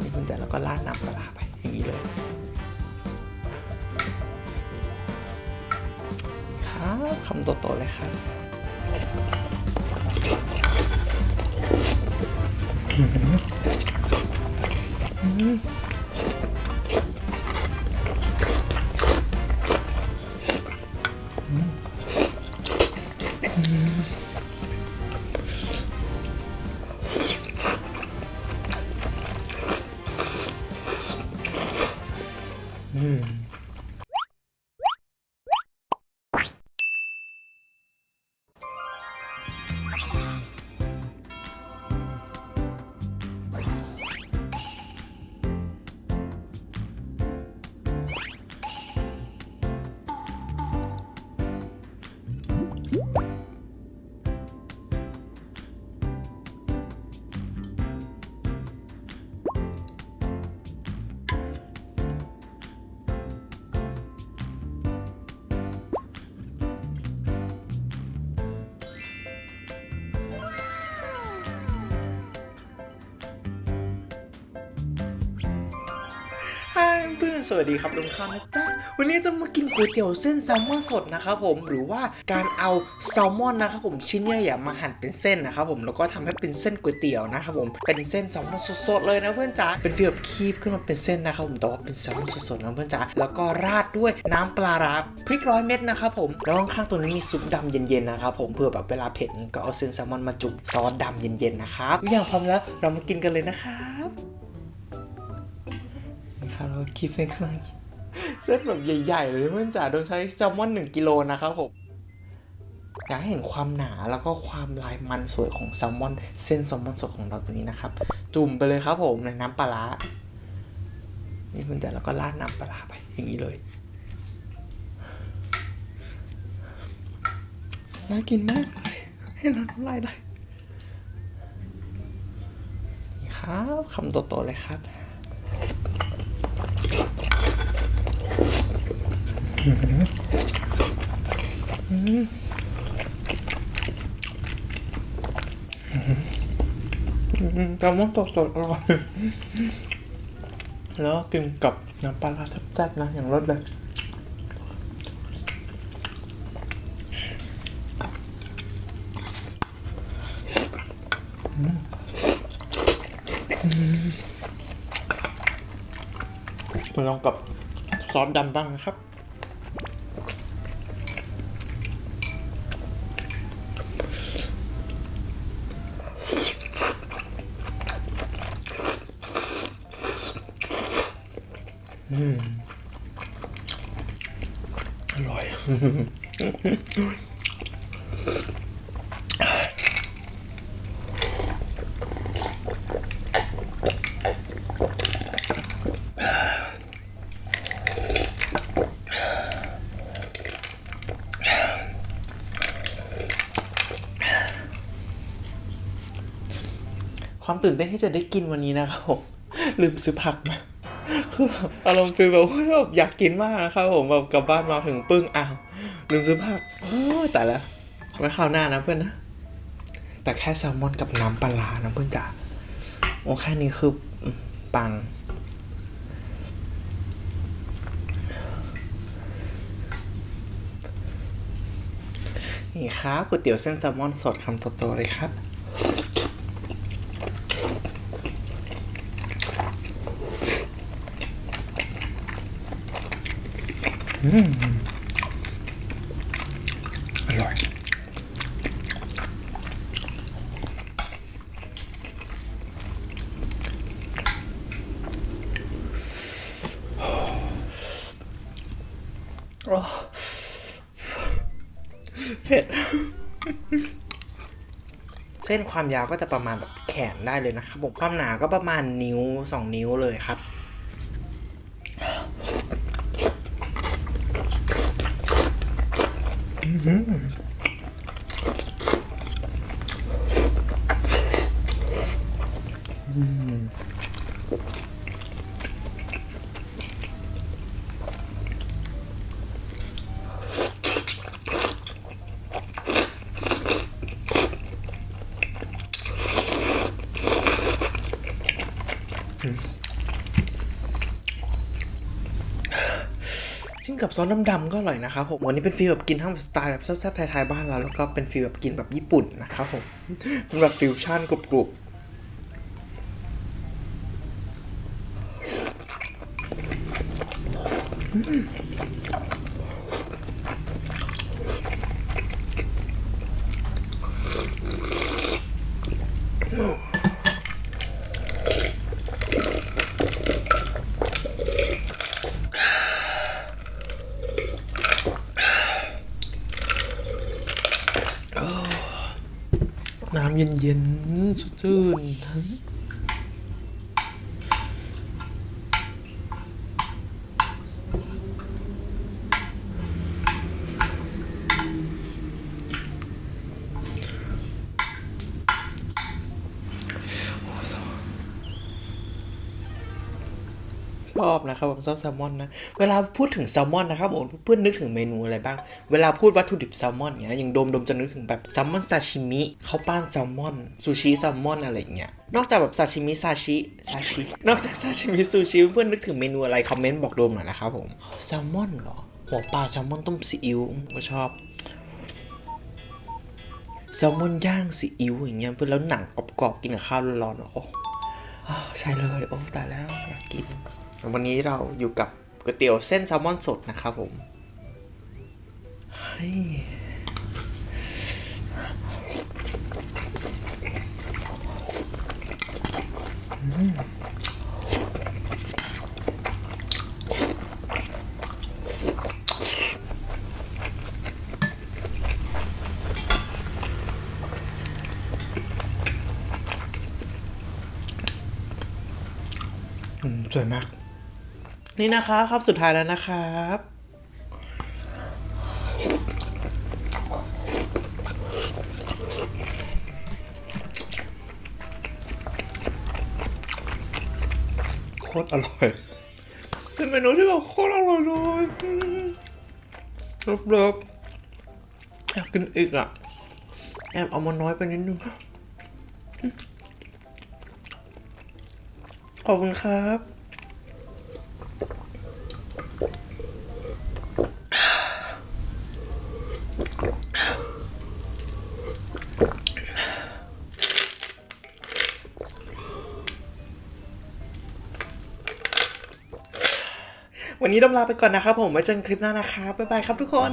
นี่คุณแจแล้วก็ราดน้ำปลาร้าไปอย่างนี้เลยครับคำโตๆเลยครับฮ่า เพื่อนสวัสดีครับลุงข้าวนะจ๊ะ วันนี้จะมากินก๋วยเตี๋ยวเส้นแซลมอนสดนะครับผม หรือว่าการเอาแซลมอนนะครับผมชิ้นใหญ่ๆมาหั่นเป็นเส้นนะครับผม แล้วก็ทำให้เป็นเส้นก๋วยเตี๋ยวนะครับผม เป็นเส้นแซลมอนสดๆเลยนะเพื่อนจ๋า เป็นฟีลแบบคีบขึ้นมาเป็นเส้นนะครับผม แต่ว่าเป็นแซลมอนสดๆนะเพื่อนจ๋า แล้วก็ราดด้วยน้ำปลาร้าพริกร้อยเม็ดนะครับผม แล้วข้างๆตัวนี้มีซุปดำเย็นๆนะครับผม เพื่อแบบเวลาเผ็ดก็เอาเส้นแซลมอนมาจุ่มซอสดำเย็นๆนะครับ ทุกอย่างพร้อมแล้วเรามากินกันเลยนะครับ นะครับเราคีบเส้นข้างเส้นแบบใหญ่ๆเลยเพื่อนจ๋าโดยใช้แซลมอน1กิโลนะครับผมอยากให้เห็นความหนาแล้วก็ความลายมันสวยของแซลมอน เส้นแซลมอนสดของเราตัวนี้นะครับ จุ่มไปเลยครับผมในน้ำปลาร้านี่เพื่อนจ๋าแล้วก็ราดน้ำปลาร้าไปอย่างนี้เลยน่ากินมากเลยให้เราน้ำลายได้นี่ครับคำโตๆเลยครับ แซลมอนสดๆอร่อย แล้วกินกับน้ำปลาร้าแซ่บๆนะ อย่างรสเลยมาลองกับซอสดำบ้างนะครับ ความตื่นเต้นที่จะได้กินวันนี้นะครับผมลืมซื้อผักมา คืออารมณ์ฟีลแบบว่าแบบอยากกินมากนะครับผมแบบกลับบ้านมาถึงปึ้งอ้าวลืมซื้อผักโอ้ยแต่ละไว้คราวหน้านะเพื่อนนะ แต่แค่แซลมอนกับน้ำปลานะเพื่อนจ๋าโอ้แค่นี้คือปัง นี่ครับก๋วยเตี๋ยวเส้นแซลมอนสดคำโตๆเลยครับ อร่อยโอ้เผ็ด เส้นความยาวก็จะประมาณแบบแขนได้เลยนะครับผมความหนาก็ประมาณนิ้วสองนิ้วเลยครับ กับซอสดำๆก็อร่อยนะครับผมวันนี้เป็นฟีลแบบกินทั้งสไตล์แบบแซ่บๆไทยๆบ้านเราแล้วก็เป็นฟีลแบบกินแบบญี่ปุ่นนะครับผมเป็นแบบฟิวชั่นกรุบๆ น้ำเย็นๆสดชื่น อบนะครับผมซอสแซลมอนนะ เวลาพูดถึงแซลมอนนะครับผมเพื่อนนึกถึงเมนูอะไรบ้าง เวลาพูดวัตถุดิบแซลมอนเนี้ยอย่างโดมโดมจะนึกถึงแบบแซลมอนซาชิมิข้าวปั้นแซลมอนซูชิแซลมอนอะไรอย่างเงี้ยนอกจากแบบซาชิมิซาชิซาชินอกจากซาชิมิซูชิเพื่อนนึกถึงเมนูอะไรคอมเมนต์บอกโดมหน่อยนะครับผมแซลมอนเหรอหัวปลาแซลมอนต้มซีอิ๊วก็ชอบแซลมอนย่างซีอิ๊วอย่างเงี้ยเพื่อนแล้วหนังกรอบๆกินกับข้าวร้อนๆโอ้อ้าวใช่เลย โอ้ตายแล้วอยากกิน วันนี้เราอยู่กับก๋วยเตี๋ยวเส้นแซลมอนสดนะครับผมสวยมาก นี่นะคะครับสุดท้ายแล้วนะครับโคตรอร่อย เป็นเมนูที่แบบโคตรอร่อยเลยอืมเลิฟเลิฟอยากกินอีกอะ แอบเอามาน้อยไปนิดนึงขอบคุณครับ วันนี้ต้องลาไปก่อนนะครับผมไว้เจอกันคลิปหน้านะครับบ๊ายบายครับทุกคน